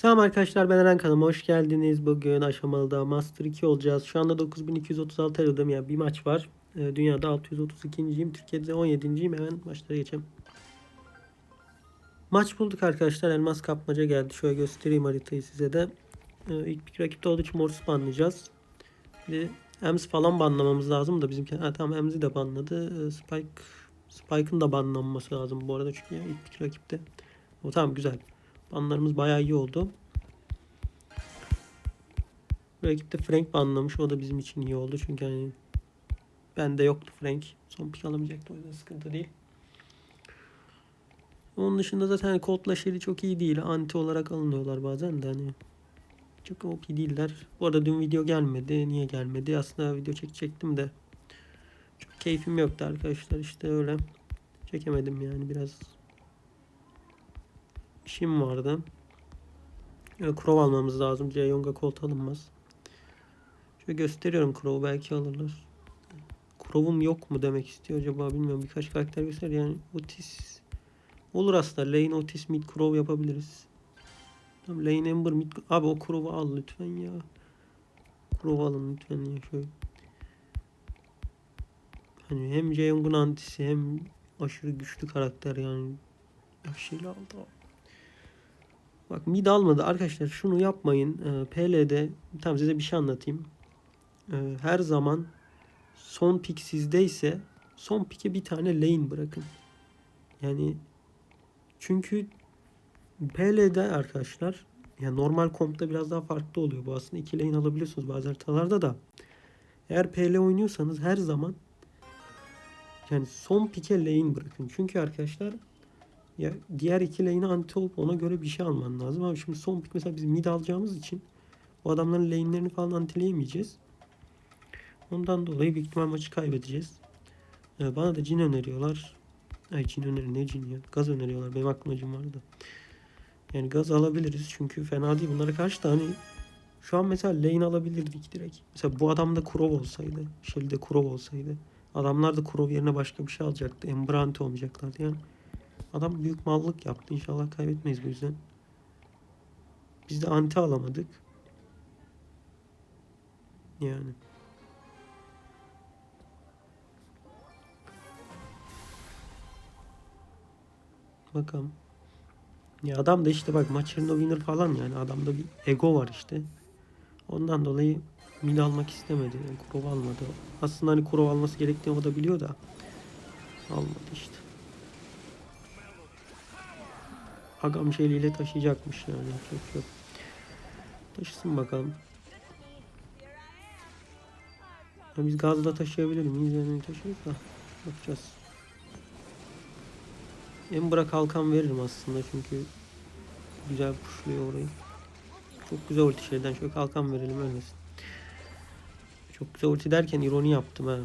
Selam arkadaşlar ben Eren kanalıma hoş geldiniz. Bugün aşamalıda Master 2 olacağız. Şu anda 9236 aradım ya bir maç var. Ee, dünyada 632.yim. Türkiye'de 17.yim. Hemen maçlara geçelim. Maç bulduk arkadaşlar. Elmas kapmaca geldi. Şöyle göstereyim haritayı size de. Ee, ilk bir rakipte olduğu için Morse'u banlayacağız. Bir Ems falan banlamamız lazım da bizimki. Ha, tamam Ems'i de banladı. Ee, Spike Spike'ın da banlanması lazım bu arada çünkü ya, ilk bir rakipte. O tamam güzel. Banlarımız bayağı iyi oldu. Rakip de Frank banlamış. O da bizim için iyi oldu. Çünkü hani bende yoktu Frank. Son pik alamayacaktı. O yüzden sıkıntı değil. Onun dışında zaten hani Colt'la Shelly çok iyi değil. Anti olarak alınıyorlar bazen de hani. Çok OP değiller. Bu arada dün video gelmedi. Niye gelmedi? Aslında video çekecektim de. Çok keyfim yoktu arkadaşlar. İşte öyle. Çekemedim yani biraz işim vardı. Yani Krov almamız lazım. Ceyonga Colt alınmaz. Şöyle gösteriyorum Krov'u belki alırlar. Krov'um yok mu demek istiyor acaba bilmiyorum. Birkaç karakter göster yani Otis olur aslında. Lane Otis mid Krov yapabiliriz. Tamam, Lane Ember mid abi o Krov'u al lütfen ya. Krov alın lütfen ya şöyle. Hani hem Jeyong'un antisi hem aşırı güçlü karakter yani. Yaşıyla aldı abi. Bak mid almadı. Arkadaşlar şunu yapmayın. Ee, PL'de tamam size bir şey anlatayım. Ee, her zaman son pik sizdeyse son pike bir tane lane bırakın. Yani çünkü PL'de arkadaşlar yani normal kompta biraz daha farklı oluyor. Bu aslında iki lane alabiliyorsunuz bazı haritalarda da. Eğer PL oynuyorsanız her zaman yani son pike lane bırakın. Çünkü arkadaşlar ya diğer iki lane'e anti olup ona göre bir şey alman lazım. Abi şimdi son pick mesela biz mid alacağımız için o adamların lane'lerini falan antileyemeyeceğiz. Ondan dolayı büyük ihtimal maçı kaybedeceğiz. Ee, bana da cin öneriyorlar. Ay cin öneri ne cin ya? Gaz öneriyorlar. Benim aklıma cin vardı. Yani gaz alabiliriz çünkü fena değil. Bunlara karşı da hani şu an mesela lane alabilirdik direkt. Mesela bu adamda Kurov olsaydı. Shelly'de Kurov olsaydı. Adamlar da Kurov yerine başka bir şey alacaktı. Embrante olmayacaklardı yani. Adam büyük mallık yaptı. İnşallah kaybetmeyiz bu yüzden. Biz de anti alamadık. Yani. Bakalım. Ya adam da işte bak maçında winner falan yani adamda bir ego var işte. Ondan dolayı mid almak istemedi. Yani kurov almadı. Aslında hani kurov alması gerektiğini o da biliyor da almadı işte. Agam şeyliyle taşıyacakmış yani. Çok yok. Taşısın bakalım. Ya biz gazla taşıyabilir miyiz? Yani taşırız da. Bakacağız. Ember'a kalkan veririm aslında çünkü güzel puşluyor orayı. Çok güzel ulti şeyden şöyle kalkan verelim ölmesin. Çok güzel ulti derken ironi yaptım ha.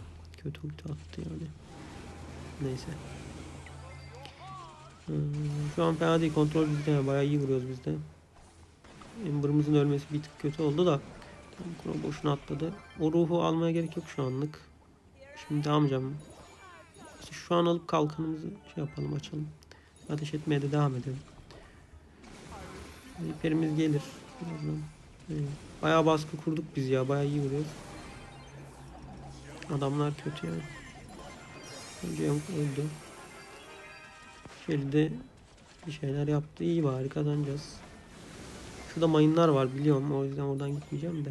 Kötü ulti attı yani. Neyse. Hmm, Şu an fena değil. Kontrol bizde. Bayağı iyi vuruyoruz biz de. Ember'ımızın ölmesi bir tık kötü oldu da. Tam kuro boşuna atladı. O ruhu almaya gerek yok şu anlık. Şimdi almayacağım. İşte şu an alıp kalkanımızı şey yapalım açalım. Ateş etmeye de devam edelim. Hiperimiz gelir. Birazdan. Evet. Bayağı baskı kurduk biz ya. Bayağı iyi vuruyoruz. Adamlar kötü yani. Önce öldü. Şeride bir şeyler yaptı. İyi bari kazanacağız. Şurada mayınlar var biliyorum. O yüzden oradan gitmeyeceğim de.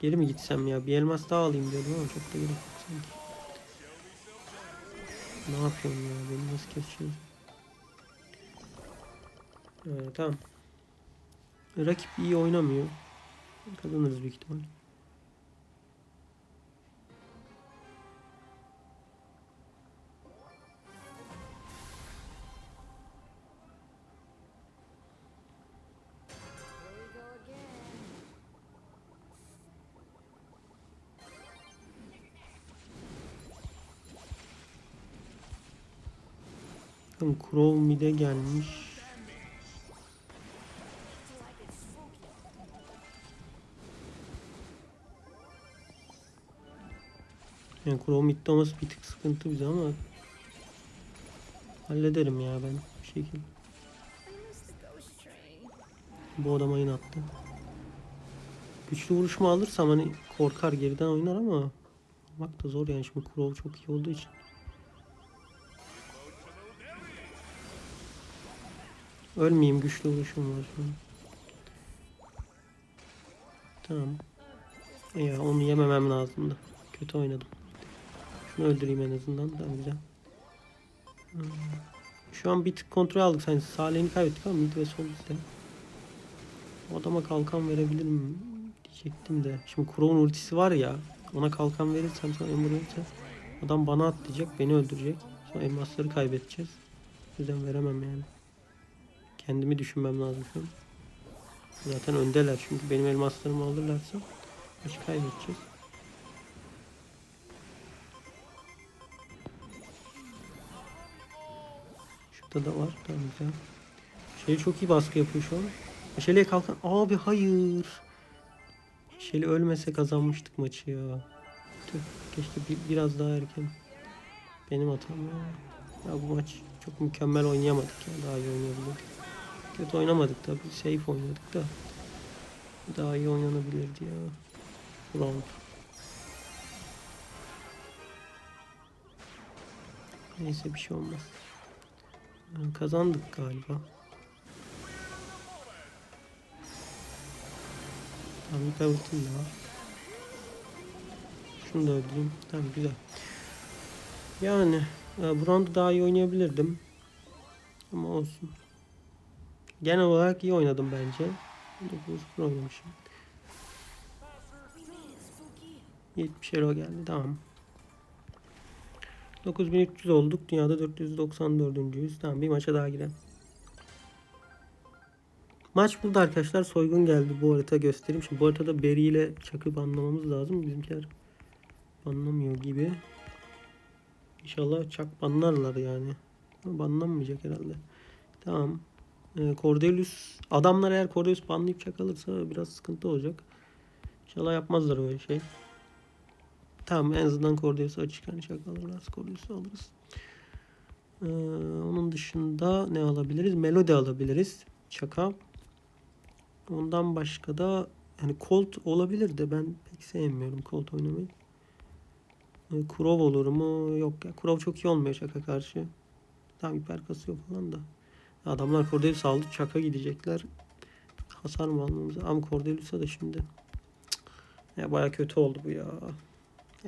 Geri mi gitsem ya? Bir elmas daha alayım diyordum ama çok da gerek yok sanki. Ne yapıyorum ya? Beni nasıl keseceğiz? Ee, tamam. Rakip iyi oynamıyor. Kazanırız büyük ihtimal. Bakın Crow mid'e gelmiş. Yani Crow mid'de olması bir tık sıkıntı bize ama hallederim ya ben bir şekilde. Bu adama yine attı. Güçlü vuruşumu alırsam hani korkar geriden oynar ama bak da zor yani şimdi Kurov çok iyi olduğu için. Ölmeyeyim güçlü vuruşum var. Tamam. Ya onu yememem lazımdı. Kötü oynadım. Şunu öldüreyim en azından. Tamam güzel. Hmm. Şu an bir tık kontrol aldık sanki. Lane'i kaybettik ama mid ve sol bizde. Adama kalkan verebilirim diyecektim de. Şimdi Kurov'un ultisi var ya. Ona kalkan verirsem sonra Ember ölürse adam bana atlayacak, beni öldürecek. Sonra elmasları kaybedeceğiz. O yüzden veremem yani. Kendimi düşünmem lazım şu an. Zaten öndeler çünkü benim elmaslarımı alırlarsa maçı kaybedeceğiz. Şurada da var. Tamam güzel. Şey çok iyi baskı yapıyor şu an. Şeli'ye kalkan. Abi hayır. Şeli ölmese kazanmıştık maçı ya. Tüh, keşke bir, biraz daha erken. Benim hatam ya. Ya bu maç çok mükemmel oynayamadık ya. Daha iyi oynayabilirdik. Kötü oynamadık tabi. Safe oynadık da. Daha iyi oynanabilirdi ya. Round. Neyse bir şey olmaz. Yani Kazandık galiba. Tamam bir ultim de var. Şunu da öldüreyim. Tamam güzel. Yani e, bu daha iyi oynayabilirdim. Ama olsun. Genel olarak iyi oynadım bence. 9 oynamışım. 70 euro geldi tamam. 9300 olduk. Dünyada 494. Tamam bir maça daha girelim. Maç burada arkadaşlar. Soygun geldi. Bu harita göstereyim. Şimdi bu haritada Berry ile Çak'ı banlamamız lazım. Bizimkiler banlamıyor gibi. İnşallah Çak banlarlar yani. Banlanmayacak herhalde. Tamam. Ee, Cordelius adamlar eğer Cordelius banlayıp Çak alırsa biraz sıkıntı olacak. İnşallah yapmazlar öyle şey. Tamam en azından Cordelius'u açık hani Çak alırlarsa Cordelius'u alırız. Ee, onun dışında ne alabiliriz? Melody alabiliriz. Çaka. Ondan başka da hani Colt olabilir de ben pek sevmiyorum Colt oynamayı. Ee, Kurov olur mu? Yok ya. Kurov çok iyi olmuyor Çaka karşı. Tam hiper kasıyor falan da. Adamlar Cordelius aldı. Çaka gidecekler. Hasar mı almamız? Ama Cordelius'a da şimdi ya baya kötü oldu bu ya.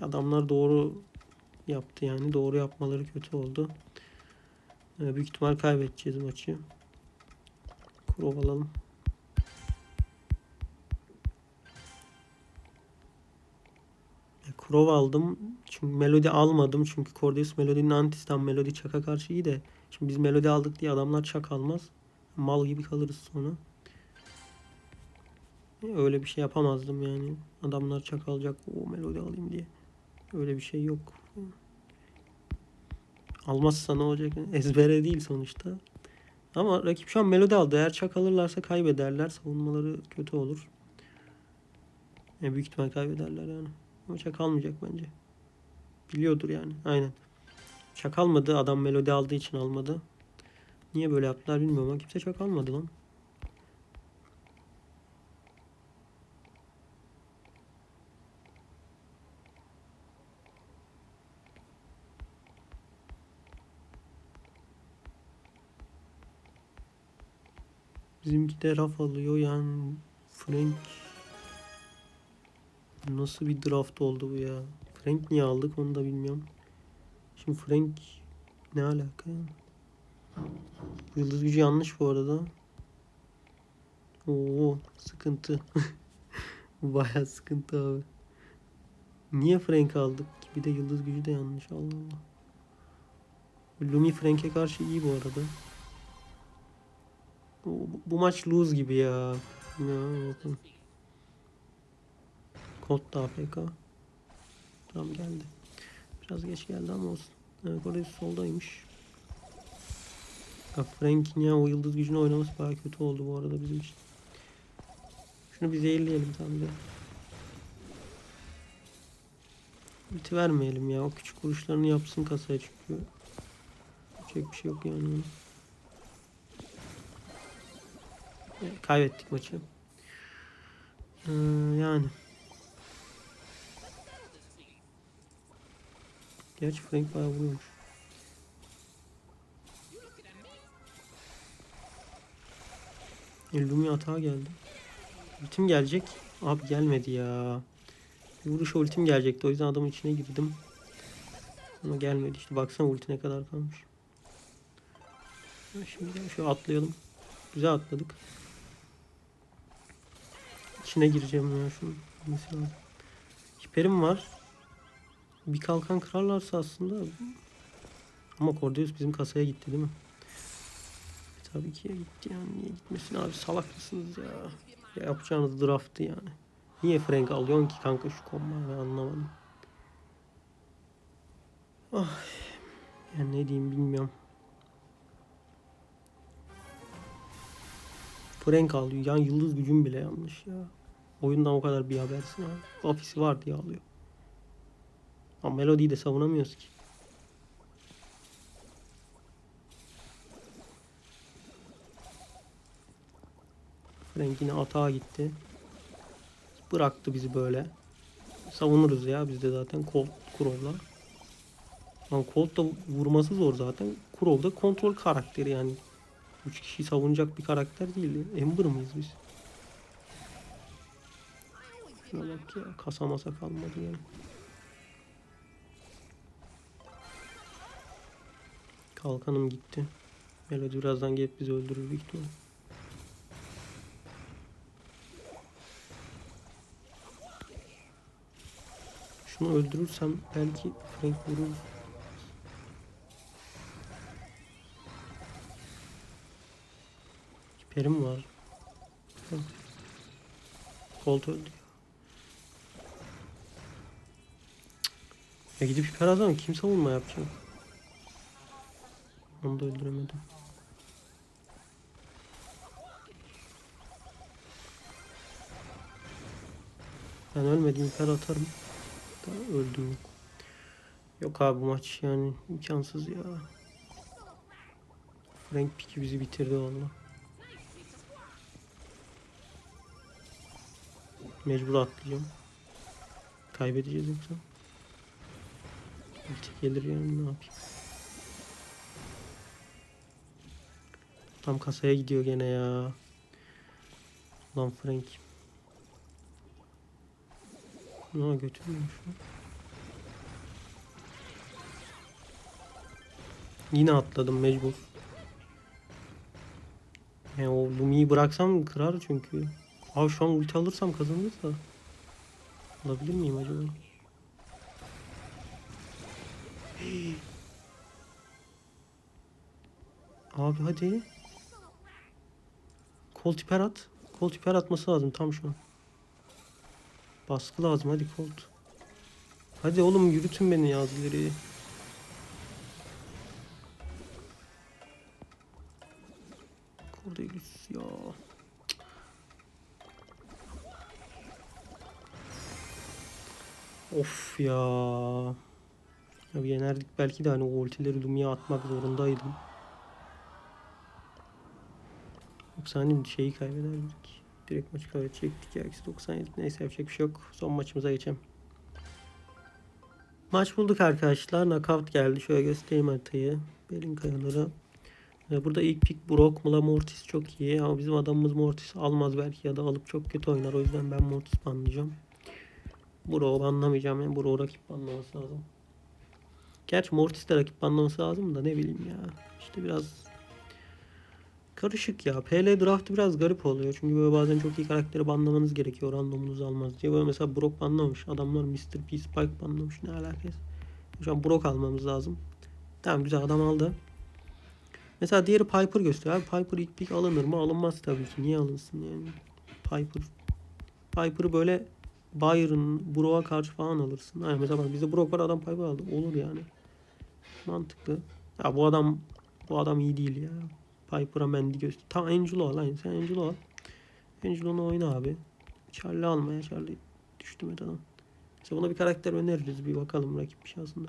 Adamlar doğru yaptı yani. Doğru yapmaları kötü oldu. Ee, büyük ihtimal kaybedeceğiz maçı. Kurov alalım. Kurov aldım. Çünkü Melody almadım. Çünkü Cordeus Melody'nin antisi tam Melody Çak'a karşı iyi de. Şimdi biz Melody aldık diye adamlar Çak almaz. Mal gibi kalırız sonra. Öyle bir şey yapamazdım yani. Adamlar Çak alacak. O Melody alayım diye. Öyle bir şey yok. Almazsa ne olacak? Ezbere değil sonuçta. Ama rakip şu an Melody aldı. Eğer Çak alırlarsa kaybederler. Savunmaları kötü olur. E, büyük ihtimal kaybederler yani. Ama Çak almayacak bence. Biliyordur yani. Aynen. Çak almadı. Adam Melody aldığı için almadı. Niye böyle yaptılar bilmiyorum ama kimse Çak almadı lan. Bizimki de raf alıyor yani Frank nasıl bir draft oldu bu ya? Frank niye aldık onu da bilmiyorum. Şimdi Frank ne alaka? Bu Yıldız gücü yanlış bu arada. Oo sıkıntı. Baya sıkıntı abi. Niye Frank aldık? Bir de yıldız gücü de yanlış. Allah Allah. Lumi Frank'e karşı iyi bu arada. Bu, bu maç lose gibi ya. Ya bakın. Colt da AFK. Tamam geldi. Biraz geç geldi ama olsun. Evet orası soldaymış. Ya Frank'in ya o yıldız gücünü oynaması bayağı kötü oldu bu arada bizim için. Şunu bir zehirleyelim tamam da. Biti vermeyelim ya. O küçük vuruşlarını yapsın kasaya çünkü. Yapacak bir şey yok yani. kaybettik maçı. Ee, yani. Gerçi Frank bayağı vuruyormuş. Illumi atağa geldi. Ultim gelecek. Abi gelmedi ya. Bir vuruş ultim gelecekti. O yüzden adamın içine girdim. Ama gelmedi işte. Baksana ulti ne kadar kalmış. Şimdi şöyle atlayalım. Güzel atladık. İçine gireceğim ya şunu. Mesela. Hiperim var. Bir kalkan kırarlarsa aslında ama Cordeus bizim kasaya gitti değil mi? Tabii ki gitti yani. Niye gitmesin abi salak mısınız ya? ya yapacağınız draftı yani. Niye Frank alıyorsun ki kanka şu kombayı ben anlamadım. Ah. Yani ne diyeyim bilmiyorum. Frank alıyor. Yani yıldız gücüm bile yanlış ya. Oyundan o kadar bir habersin abi. Ofisi var diye alıyor. Ama Melody'yi de savunamıyoruz ki. Frank yine atağa gitti. Bıraktı bizi böyle. Savunuruz ya biz de zaten Colt Crow'la. Lan Colt da vurması zor zaten. Crow da kontrol karakteri yani. 3 kişiyi savunacak bir karakter değil. Ember mıyız biz? Şuna bak ya kasa masa kalmadı yani. Kalkanım gitti. Melody birazdan gelip bizi öldürür büyük ihtimal. Şunu öldürürsem belki Frank vurur. Hiperim var. Colt öldü. ya. Gidip hiper atsam kim savunma yapacak? Onu da öldüremedim. Ben ölmedim hiper atarım. Da öldüm yok. Abi bu maç yani imkansız ya. Frank Pick'i bizi bitirdi valla. Mecbur atlayacağım. Kaybedeceğiz yoksa. Ulti gelir yani ne yapayım. Tam kasaya gidiyor gene ya. Lan Frank. Ne götürmüyormuş lan. Yine atladım mecbur. Yani o Lumi'yi bıraksam kırar çünkü. Abi şu an ulti alırsam kazanırız da. Alabilir miyim acaba? Abi hadi. Colt hiper at. Colt hiper atması lazım tam şu an. Baskı lazım hadi Colt. Hadi oğlum yürütün beni ya ileri. Cordelius ya. Of ya. Ya yenerdik belki de hani o ultileri Lumi'ye atmak zorundaydım. Yoksa hani şeyi kaybederdik. Direkt maçı kaybedecektik ya. Eksi 97. Neyse yapacak bir şey yok. Son maçımıza geçelim. Maç bulduk arkadaşlar. Knockout geldi. Şöyle göstereyim haritayı. Belin kayaları. Ee, Burada ilk pick Brock, Mula Mortis çok iyi. Ama bizim adamımız Mortis almaz belki ya da alıp çok kötü oynar. O yüzden ben Mortis banlayacağım. Brock'u banlamayacağım. Yani Brock'u rakip banlaması lazım. Gerçi Mortis de rakip banlaması lazım da ne bileyim ya. İşte biraz karışık ya. PL draftı biraz garip oluyor. Çünkü böyle bazen çok iyi karakteri banlamanız gerekiyor. Randomunuz almaz diye. Böyle mesela Brock banlamış. Adamlar Mr. P Spike banlamış. Ne alakası? Şu an Brock almamız lazım. Tamam güzel adam aldı. Mesela diğeri Piper gösteriyor. Abi Piper ilk pick alınır mı? Alınmaz tabii ki. Niye alınsın yani? Piper. Piper'ı böyle Byron, Brock'a karşı falan alırsın. Yani mesela bak bizde Brock var adam Piper aldı. Olur yani. Mantıklı. Ya bu adam bu adam iyi değil ya. Piper'a Mendy göster. Tam Angelo al. Sen Angelo al. Angelo'nu oyna abi. Charlie almaya Charlie düştü metadan. Mesela buna bir karakter öneririz. Bir bakalım rakip bir şey aslında.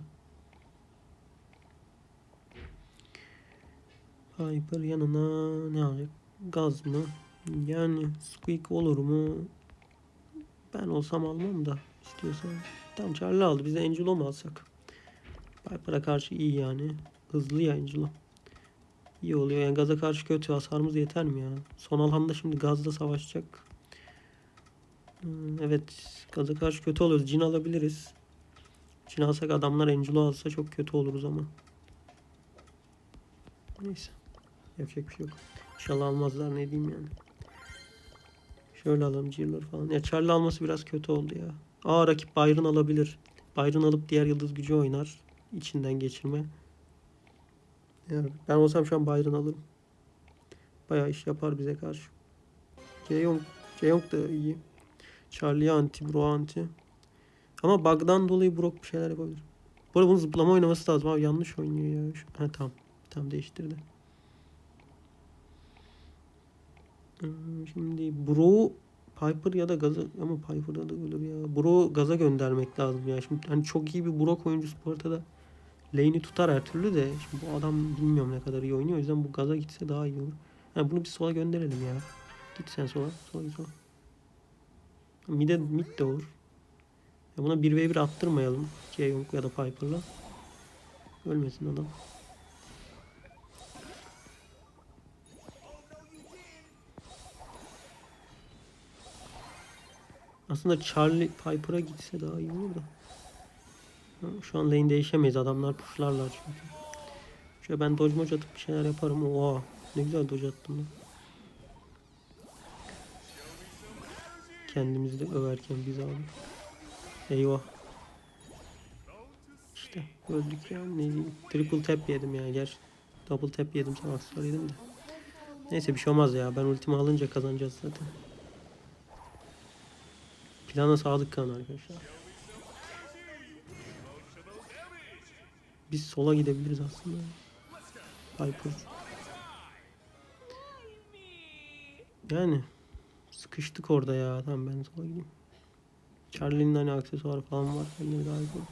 Piper yanına ne alacak? Gaz mı? Yani Squeak olur mu? Ben olsam almam da istiyorsan. Tamam Charlie aldı. Biz de Angelo mu alsak? Piper'a karşı iyi yani. Hızlı ya Angelo. İyi oluyor. Yani gaza karşı kötü. Hasarımız yeter mi ya? Son alanda şimdi gazla savaşacak. Hmm, evet. Gaza karşı kötü oluruz. Cin alabiliriz. Cin alsak adamlar Angelo alsa çok kötü oluruz ama. Neyse. Yapacak bir şey yok. İnşallah almazlar ne diyeyim yani. Şöyle alalım Jailer falan. Ya Charlie alması biraz kötü oldu ya. Aa rakip Byron alabilir. Byron alıp diğer yıldız gücü oynar. İçinden geçirme. Yani ben olsam şu an Byron alırım. Bayağı iş yapar bize karşı. Jeyong, Jeyong da iyi. Charlie anti, Bro anti. Ama bug'dan dolayı Brock bir şeyler yapabilir. Bu arada bunun zıplama oynaması lazım abi. Yanlış oynuyor ya. Şu- Ha tamam. Tamam değiştirdi. Hmm, Şimdi Bro Piper ya da gaza ama Piper'da da ölür ya. Bro gaza göndermek lazım ya. Şimdi hani çok iyi bir Brock oyuncusu bu arada lane'i tutar her türlü de. Şimdi bu adam bilmiyorum ne kadar iyi oynuyor. O yüzden bu gaza gitse daha iyi olur. Ha, bunu bir sola gönderelim ya. Git sen sola. Sola sola. Mid'e mid de olur. Ya buna 1v1 attırmayalım. Jeyong ya da Piper'la. Ölmesin adam. Aslında Charlie Piper'a gitse daha iyi olur da. Şu an lane değişemeyiz. Adamlar pushlarlar çünkü. Şöyle ben dodge moç atıp bir şeyler yaparım. Oha ne güzel dodge attım lan. Kendimizi de överken biz abi. Eyvah. İşte öldük ya ne diyeyim. Triple tap yedim yani gerçi. Double tap yedim sana aksesuar yedim de. Neyse bir şey olmaz ya. Ben ultimi alınca kazanacağız zaten. Plana sadık kalın arkadaşlar. Biz sola gidebiliriz aslında. Piper. Yani sıkıştık orada ya. Tamam ben sola gideyim. Charlie'nin hani aksesuarı falan var. Kendine daha iyi olur.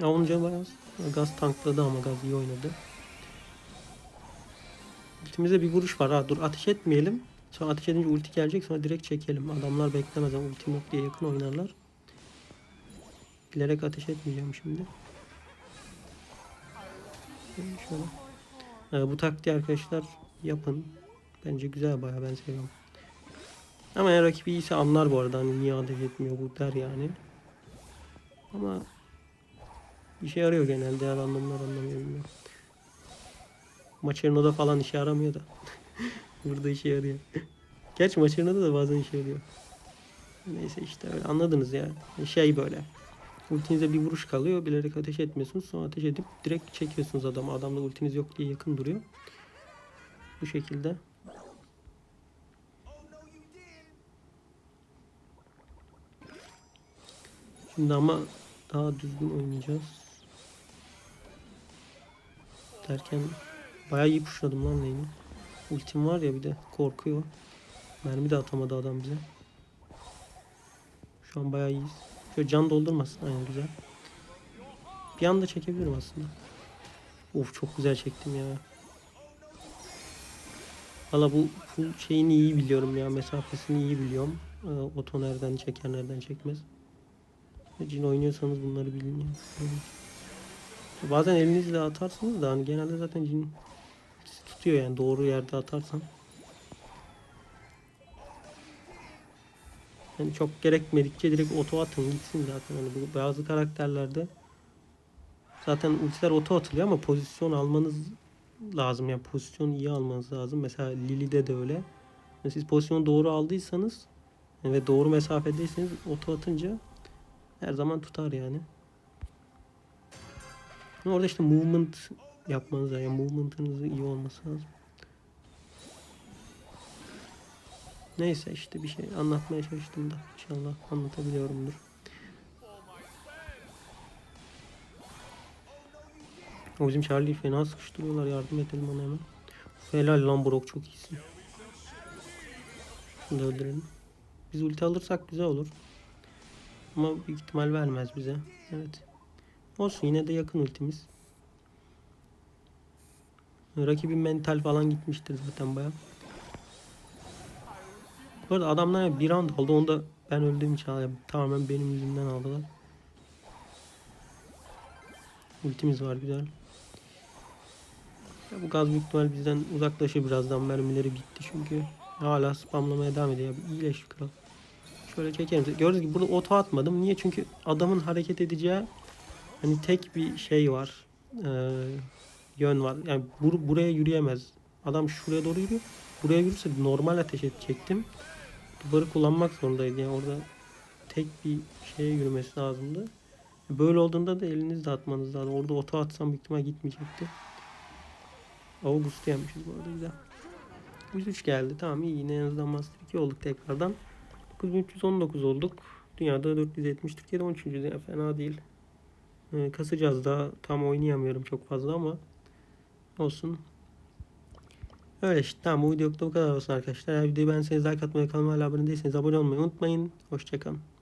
Ya onun canı bayağı az. Gaz tankladı ama Gaz iyi oynadı. Ultimizde bir vuruş var ha. Dur ateş etmeyelim. Sonra ateş edince ulti gelecek sonra direkt çekelim. Adamlar beklemez ama ultim yok diye yakın oynarlar. Bilerek ateş etmeyeceğim şimdi. Şöyle. Ee, bu taktiği arkadaşlar yapın. Bence güzel bayağı ben seviyorum. Ama eğer rakip iyiyse anlar bu arada hani niye ateş etmiyor bu der yani. Ama işe yarıyor genelde ya anlamlar anlamıyor bilmiyorum. Maçerino'da falan işe yaramıyor da. Burada işe yarıyor. Gerçi Maçerino'da da bazen işe yarıyor. Neyse işte öyle anladınız ya. Şey böyle. Ultinize bir vuruş kalıyor. Bilerek ateş etmiyorsunuz. Sonra ateş edip direkt çekiyorsunuz adamı. Adamda ultiniz yok diye yakın duruyor. Bu şekilde. Şimdi ama daha düzgün oynayacağız. Derken bayağı iyi pushladım lan lane'i. Ultim var ya bir de korkuyor. Mermi de atamadı adam bize. Şu an bayağı iyiyiz. Şöyle can doldurmasın. Aynen güzel. Bir anda çekebilirim aslında. Of çok güzel çektim ya. Valla bu full şeyini iyi biliyorum ya. Mesafesini iyi biliyorum. Ee, oto nereden çeker nereden çekmez. Cin oynuyorsanız bunları bilin ya. Bazen elinizle atarsınız da hani genelde zaten cin tutuyor yani doğru yerde atarsan. Yani çok gerekmedikçe direkt oto atın gitsin zaten. Hani bu bazı karakterlerde zaten ultiler oto atılıyor ama pozisyon almanız lazım. Yani pozisyon iyi almanız lazım. Mesela Lili'de de öyle. Yani siz pozisyonu doğru aldıysanız ve doğru mesafedeyseniz oto atınca her zaman tutar yani. Orada işte movement yapmanız. Yani movement'ınızın iyi olması lazım. Neyse işte bir şey anlatmaya çalıştım da inşallah anlatabiliyorumdur. O bizim Charlie fena sıkıştırıyorlar yardım edelim ona hemen. Helal lan Brock çok iyisin. Şunu da öldürelim. Biz ulti alırsak güzel olur. Ama büyük ihtimal vermez bize. Evet. Olsun yine de yakın ultimiz. Rakibin mental falan gitmiştir zaten baya. Bu arada adamlar bir round aldı. Onu da ben öldüğüm için. Tamamen benim yüzümden aldılar. Ultimiz var güzel. Ya bu gaz büyük ihtimal bizden uzaklaşır birazdan. Mermileri bitti çünkü. Hala spamlamaya devam ediyor. Ya, iyileş kral. Şöyle çekelim. Gördüğünüz gibi burada oto atmadım. Niye? Çünkü adamın hareket edeceği hani tek bir şey var. Ee, yön var. Yani bur- buraya yürüyemez. Adam şuraya doğru yürüyor. Buraya yürürse normal ateş edecektim. Duvarı kullanmak zorundaydı. Yani orada tek bir şeye yürümesi lazımdı. Böyle olduğunda da elinizle atmanız lazım. Orada oto atsam büyük ihtimal gitmeyecekti. August'u yenmişiz bu arada güzel. 103 geldi. Tamam iyi yine en azından Master 2 olduk tekrardan. 9319 olduk. Dünyada 470. Türkiye'de 13. Yani fena değil. Ee, kasacağız daha. Tam oynayamıyorum çok fazla ama olsun. Öyle işte. Tamam bu videoluk da bu kadar olsun arkadaşlar. Eğer videoyu beğenseniz like atmayı, kanalıma abone değilseniz abone olmayı unutmayın. Hoşçakalın.